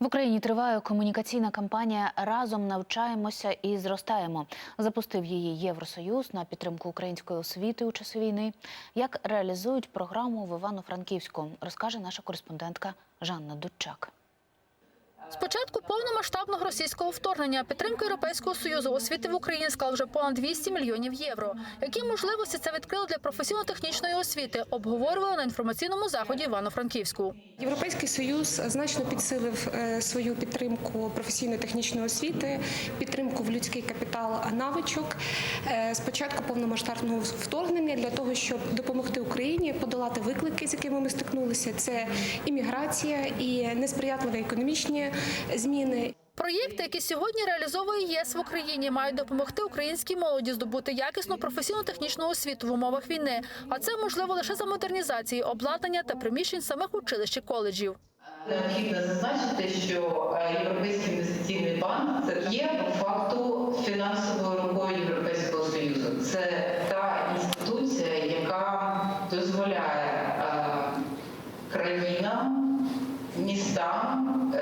В Україні триває комунікаційна кампанія Разом навчаємося і зростаємо. Запустив її Євросоюз на підтримку української освіти у часи війни. Як реалізують програму в Івано-Франківську, розкаже наша кореспондентка Жанна Дудчак. З початку повномасштабного російського вторгнення підтримка Європейського союзу освіти в Україні склала вже понад 200 мільйонів євро. Які можливості це відкрило для професійно-технічної освіти? Обговорювали на інформаційному заході Івано-Франківську. Європейський союз значно підсилив е, свою підтримку професійно-технічної освіти, підтримку в людський капітал навичок е, з початку повномасштабного вторгнення для того, щоб допомогти Україні подолати виклики, з якими ми стикнулися. Це імміграція і несприятливі економічні зміни. Проєкти, які сьогодні реалізовує ЄС в Україні, мають допомогти українській молоді здобути якісну професійно-технічну освіту в умовах війни. А це можливо лише за модернізації обладнання та приміщень самих училищ і коледжів. Необхідно зазначити, що е, Європейський інвестиційний банк це є по факту фінансовою рукою Європейського союзу. Це та інституція, яка дозволяє е, країнам, містам,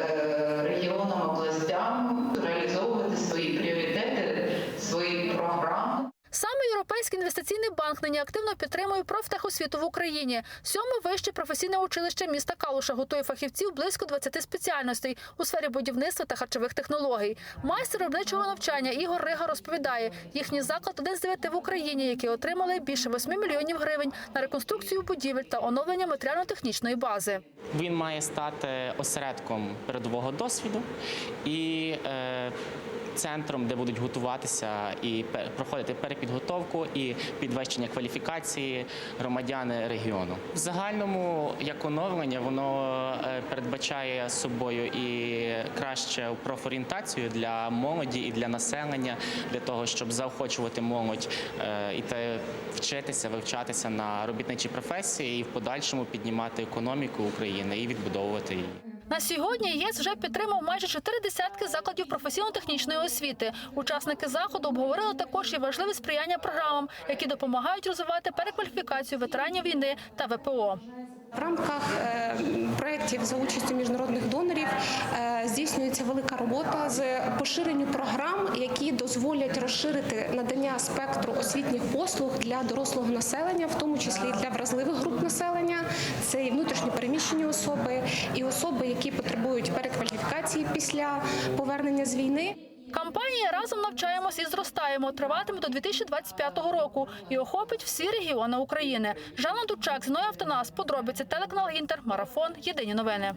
інвестиційний банк нині активно підтримує профтехосвіту в Україні. Сьоме вище професійне училище міста Калуша готує фахівців близько 20 спеціальностей у сфері будівництва та харчових технологій. Майстер виробничого навчання Ігор Рига розповідає, їхній заклад один з дев'яти в Україні, які отримали більше 8 мільйонів гривень на реконструкцію будівель та оновлення матеріально-технічної бази. Він має стати осередком передового досвіду і е, центром, де будуть готуватися і проходити перепідготовку і підвищення кваліфікації громадяни регіону. В загальному як оновлення воно е, передбачає собою і краще профорієнтацію для молоді і для населення, для того, щоб заохочувати молодь е, і вчитися, вивчатися на робітничій професії і в подальшому піднімати економіку України і відбудовувати її. На сьогодні ЄС вже підтримав майже чотири десятки закладів професійно-технічної освіти. Учасники заходу обговорили також і важливе сприяння програмам, які допомагають розвивати перекваліфікацію ветеранів війни та ВПО. В рамках е, проєктів за участю міжнародних донорів е, здійснюється велика робота з поширенню програм, які дозволять розширити надання спектру освітніх послуг для дорослого населення, в тому числі і для вразливих груп населення. Це і внутрішньо переміщені особи, і особи, які потребують перекваліфікації після повернення з війни. Кампанія разом навчаємось і зростаємо. Триватиме до 2025 року і охопить всі регіони України. Жанна Дучак, Зіною Автонас, подробиці телеканал Інтер, марафон. Єдині новини.